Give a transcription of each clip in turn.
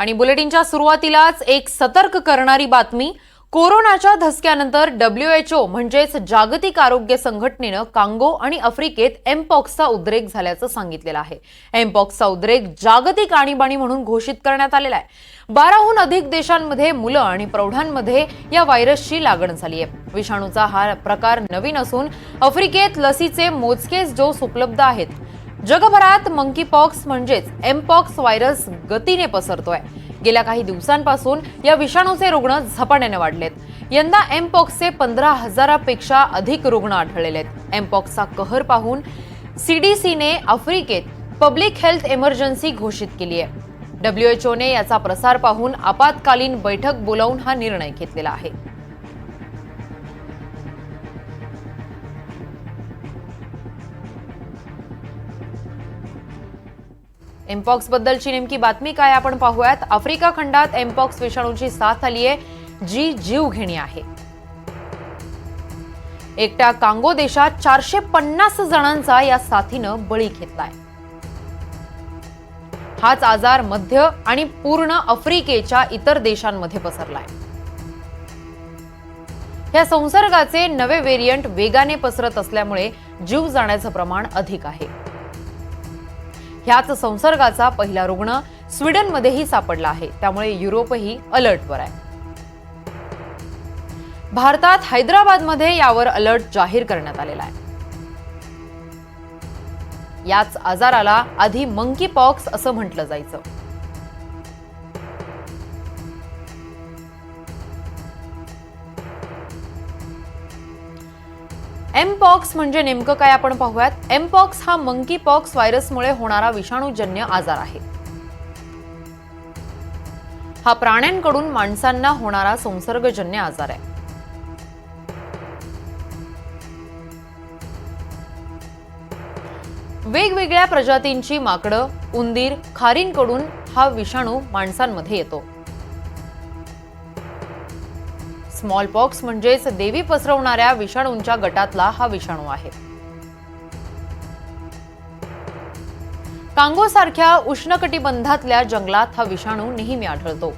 आणि बुलेटिनच्या सुरुवातीलाच एक सतर्क करणारी बातमी कोरोनाच्या धसक्यानंतर डब्ल्यू एच ओ म्हणजेच जागतिक आरोग्य संघटनेनं कांगो आणि आफ्रिकेत एमपॉक्सचा उद्रेक झाल्याचं सांगितलेलं आहे. एमपॉक्सचा उद्रेक जागतिक आणीबाणी म्हणून घोषित करण्यात आलेला आहे. बाराहून अधिक देशांमध्ये मुलं आणि प्रौढांमध्ये या व्हायरसची लागण झाली आहे. विषाणूचा हा प्रकार नवीन असून आफ्रिकेत लसीचे मोजकेच डोस उपलब्ध आहेत. जगभरात मंकीपॉक्स म्हणजेच एमपॉक्स व्हायरस गतीने पसरतोय. गेल्या काही दिवसांपासून या विषाणूचे रुग्ण झपाट्याने वाढलेत. यंदा एमपॉक्सचे पंधरा हजारापेक्षा अधिक रुग्ण आढळलेले आहेत. एमपॉक्सचा कहर पाहून सीडीसीने आफ्रिकेत पब्लिक हेल्थ इमर्जन्सी घोषित केली आहे. डब्ल्यूएचओने याचा प्रसार पाहून आपत्कालीन बैठक बोलावून हा निर्णय घेतलेला आहे. एमपॉक्स बद्दलची नेमकी बातमी काय आपण पाहूयात. आफ्रिका खंडात एमपॉक्स विषाणूची साथ आली आहे जी जीव घेणी आहे. एकट्या कांगो देशात चारशे पन्नास जणांचा या साथीनं बळी घेतलाय. हाच आजार मध्य आणि पूर्ण आफ्रिकेच्या इतर देशांमध्ये पसरलाय. या संसर्गाचे नवे व्हेरियंट वेगाने पसरत असल्यामुळे जीव जाण्याचं प्रमाण अधिक आहे. ह्याच संसर्गाचा पहिला रुग्ण स्वीडनमध्येही सापडला आहे. त्यामुळे युरोपही अलर्टवर आहे. भारतात हैदराबादमध्ये यावर अलर्ट जाहीर करण्यात आलेला आहे. याच आजाराला आधी मंकी पॉक्स असं म्हटलं जायचं. एमपॉक्स म्हणजे नेमकं काय आपण पाहूयात? एमपॉक्स हा मंकी पॉक्स व्हायरसमुळे होणारा विषाणूजन्य आजार आहे. हा प्राण्यांकडून माणसांना होणारा संसर्गजन्य आजार आहे. वेगवेगळ्या प्रजातींची माकडं उंदीर खारींकडून हा विषाणू माणसांमध्ये येतो. स्मॉल पॉक्स म्हणजेच देवी पसरवणाऱ्या विषाणूंच्या गटातला हा विषाणू आहे. कांगो सारख्या उष्णकटिबंधातल्या जंगलात हा विषाणू नेहमी आढळतो.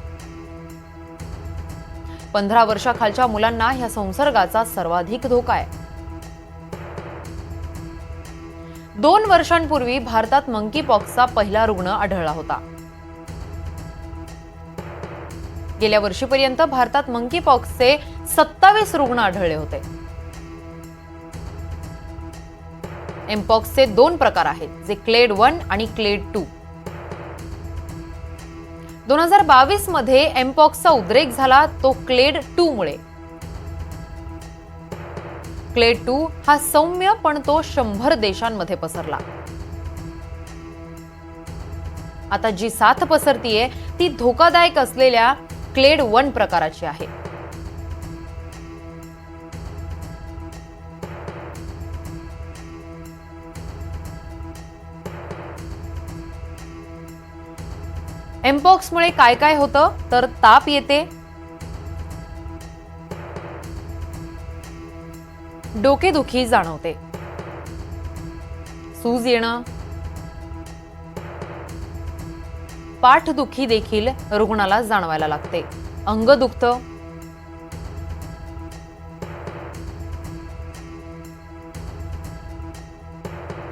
पंधरा वर्षाखालच्या मुलांना ह्या संसर्गाचा सर्वाधिक धोका आहे. दोन वर्षांपूर्वी भारतात मंकी पॉक्सचा पहिला रुग्ण आढळला होता. गेल्या वर्षीपर्यंत भारतात मंकी पॉक्सचे सत्तावीस रुग्ण आढळले होते. एमपॉक्सचे दोन प्रकार आहेत जे क्लेड वन आणि क्लेड टू दोन हजार बावीसमध्ये एमपॉक्सचा उद्रेक झाला तो क्लेड टू मुळे. क्लेड टू हा सौम्य पण तो शंभर देशांमध्ये पसरला. आता जी साथ पसरतीये ती धोकादायक असलेल्या क्लेड वन प्रकाराची आहे. एम्पॉक्समुळे काय काय होतं? तर ताप येते. डोकेदुखी जाणवते. सूज येणं. पाठदुखी देखील रुग्णाला जाणवायला लागते. अंग दुखतं.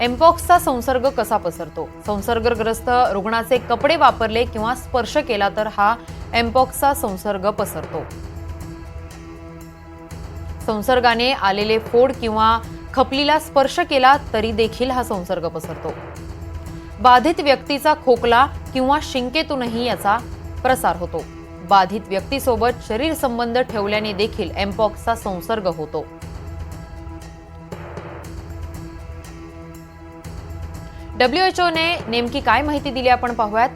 एम्पॉक्सचा संसर्ग कसा पसरतो? संसर्गग्रस्त रुग्णाचे कपडे वापरले किंवा स्पर्श केला तर हा एम्पॉक्सचा संसर्ग पसरतो. संसर्गाने आलेले फोड किंवा खपलीला स्पर्श केला तरी देखील हा संसर्ग पसरतो. बाधित व्यक्तीचा खोकला किंवा शिंकेतूनही याचा प्रसार होतो. बाधित व्यक्तीसोबत शरीर संबंध ठेवल्याने देखील एम्पॉक्सचा संसर्ग होतो. डब्ल्यूएचओने नेमकी काय माहिती दिली आपण पाहूयात.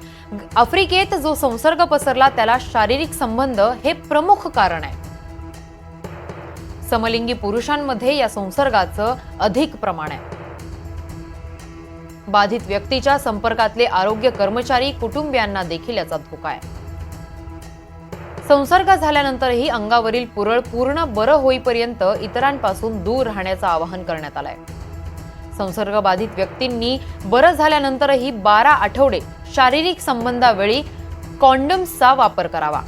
आफ्रिकेत जो संसर्ग पसरला त्याला शारीरिक संबंध हे प्रमुख कारण आहे. समलिंगी पुरुषांमध्ये या संसर्गाचं अधिक प्रमाण आहे. बाधित व्यक्तीच्या संपर्कातले आरोग्य कर्मचारी कुटुंबियांना देखील याचा धोका आहे. संसर्ग झाल्यानंतरही अंगावरील पुरळ पूर्ण बरं होईपर्यंत इतरांपासून दूर राहण्याचं आवाहन करण्यात आलंय. संसर्गबाधित व्यक्तींनी बरं झाल्यानंतरही बारा आठवडे शारीरिक संबंधावेळी कॉन्डम्सचा वापर करावा.